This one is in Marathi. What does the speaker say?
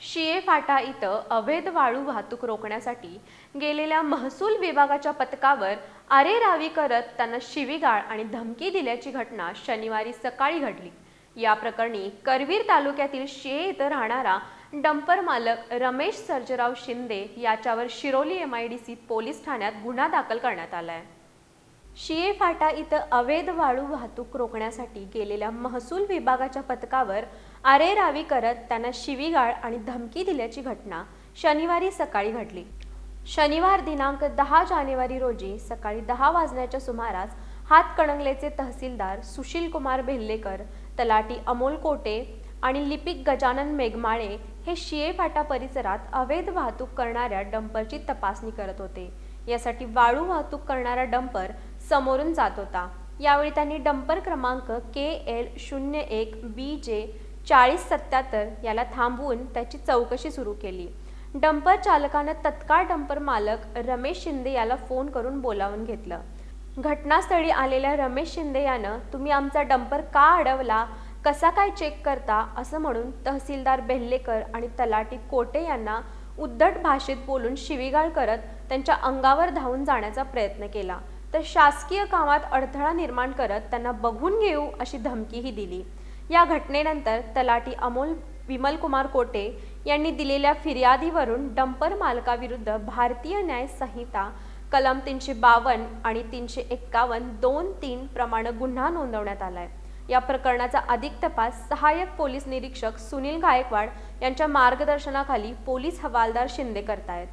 शिये फाटा इथं अवैध वाळू वाहतूक रोखण्यासाठी गेलेल्या महसूल विभागाच्या पथकावर आरेरावी करत त्यांना शिवीगाळ आणि धमकी दिल्याची घटना शनिवारी सकाळी घडली. या प्रकरणी करवीर तालुक्यातील शिये इथं राहणारा डंपर मालक रमेश सर्जराव शिंदे याच्यावर Shiroli M I D C police ठाण्यात गुन्हा दाखल करण्यात आलाय. शिये फाटा इथं अवैध वाळू वाहतूक रोखण्यासाठी गेलेल्या महसूल विभागाच्या पथकावर आरेरावी करत त्यांना शिवीगाळ आणि धमकी दिल्याची घटना शनिवारी सकाळी घडली. शनिवार दिनांक दहा जानेवारी रोजी सकाळी दहा वाजण्याच्या सुमारास हातकणंगलेचे तहसीलदार सुशील कुमार भेल्लेकर तलाटी अमोल कोटे आणि लिपिक गजानन मेघमाळे हे शिये फाटा परिसरात अवैध वाहतूक करणाऱ्या डंपरची तपासणी करत होते. यासाठी वाळू वाहतूक करणारा डंपर समोरून जात होता. यावेळी त्यांनी डंपर क्रमांक के एल शून्य एक बी जे चाळीस सत्याहत्तर याला थांबवून त्याची चौकशी सुरू केली. डंपर चालकानं तत्काळ डंपर मालक रमेश शिंदे याला फोन करून बोलावून घेतलं. घटनास्थळी आलेल्या रमेश शिंदे यानं तुम्ही आमचा डंपर का अडवला? कसा काय चेक करता? असं म्हणून तहसीलदार बेल्लेकर आणि तलाटी कोटे यांना उद्धट भाषेत बोलून शिवीगाळ करत त्यांच्या अंगावर धावून जाण्याचा प्रयत्न केला. तर शासकीय कामात अडथळा निर्माण करत त्यांना बघून घेऊ अशी धमकीही दिली. या घटनेनंतर तलाटी अमोल विमलकुमार कोटे यांनी दिलेल्या फिर्यादीवरून डंपर मालकाविरुद्ध भारतीय न्याय संहिता कलम तीनशे बावन्न आणि तीनशे एक्कावन्न दोन तीन प्रमाणे गुन्हा नोंदवण्यात आला आहे या प्रकरणाचा अधिक तपास सहाय्यक पोलीस निरीक्षक सुनील गायकवाड यांच्या मार्गदर्शनाखाली पोलीस हवालदार शिंदे करतायत.